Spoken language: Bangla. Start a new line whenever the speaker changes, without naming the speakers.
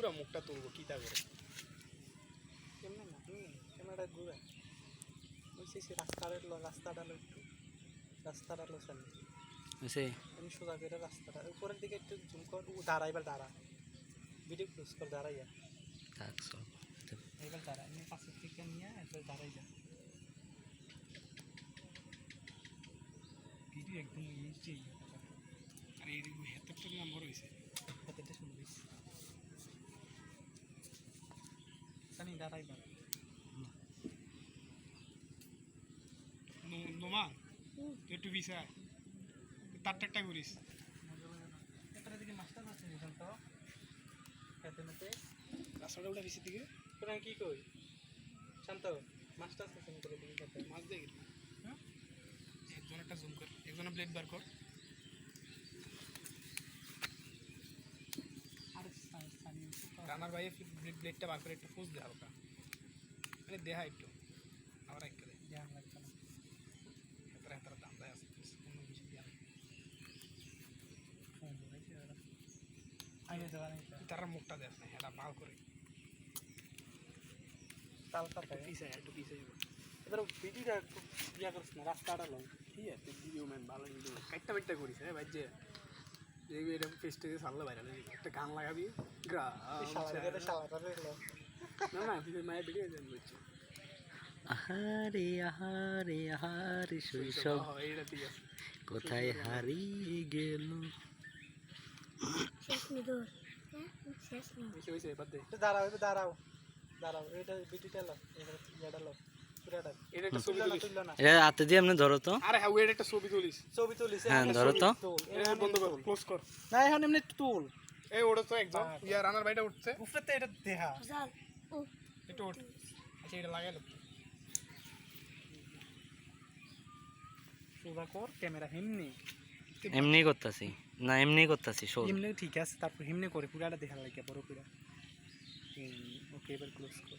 পুরা মুখটা তুলবো কিতা করে?
কেমনে না? ক্যামেরাটা ঘুরে। বলছি সে রাস্তাটা রাস্তাটা একটু। রাস্তাটা লো সামনে। আমি সোজা করে রাস্তাটা উপরের দিকে একটু জুম কর ও দাঁড়া এবার দাঁড়া। ভিডিও ক্লোজ কর দাঁড়াইয়া
থাক সব।
এবার দাঁড়া আমি পাশের থেকে নিয়ে এবার দাঁড়াই যা। ভিডিও একদম ইজি
আর এই হেতটা নাম্বার হয়েছে
সানি দাঁড়াই বা
নোমা তুই একটু বিষয় তার একটা করিস
এটার দিকে মাস্টার আছে নিজন তো খেতে মেতে
রাস্তাটা ওটা বেশি দিকে
কি কই শান্ত মাস্টার
মাছ দেখি
হ্যাঁ?
একজন একটা জুম কর একজন ব্লেড বার কর
আর সানি
রানার বাইরে ব্লেডটা বার করে একটু ফুস দে হালকা মানে দেহা একটু। আবার এক করে।
জ্ঞান লাগছে না
হেতারা হেতারা দাম দেয় আছে অন্য কিছু দিয়া নেই।
ফোন ধরেছি ওরা আগে দেওয়া নেই
তুই তার মুখটা দেখ না এটা ভালো করে।
তাল কাটে
পিছে একটু পিছে যাব
এবার ভিডিওটা একটু ইয়া করিস না রাস্তাটা লং।
ঠিক আছে ভিডিও ম্যান ভালো ভিডিও কাটটা বাইটটা করিস হ্যাঁ ভাই যে এই এটা ফেস সারলে ভাইরাল একটা গান লাগাবি? গ্রা
শালাটা শালাটা দেখল
না না তুই মায়ের ভিডিও দেন বলছি
আহারে আহারে আহারে শৈশব। কোথায় হারিয়ে গেল?
হ্যাঁ
দাঁড়াও দাঁড়াও। দাঁড়াও এটা ভিডিওটা লো এবার ইয়াটা লো।
এটা
এটা হাতে দিয়ে এমনি ধরো তো।
আরে হ্যাঁ ওইটা একটা ছবি তুলিস।
ছবি তুলিস
হ্যাঁ, ধরো তো।
এটা বন্ধ কর ক্লোজ কর।
না এখন এমনি তুল।
এই ওটা তো একদম। ইয়া রানার বাইটা উঠছে।
এটা দেহা।
একটু উঠ। আচ্ছা এটা লাগাই লো
সোজা কর ক্যামেরা হিমনি।
এমনি করতেছি। না এমনি করতেছি
হিমনি ঠিক আছে তারপর হিমনি করে পুরাটা দেখার লাগে বড় পুরা। ওকে এবার ক্লোজ কর।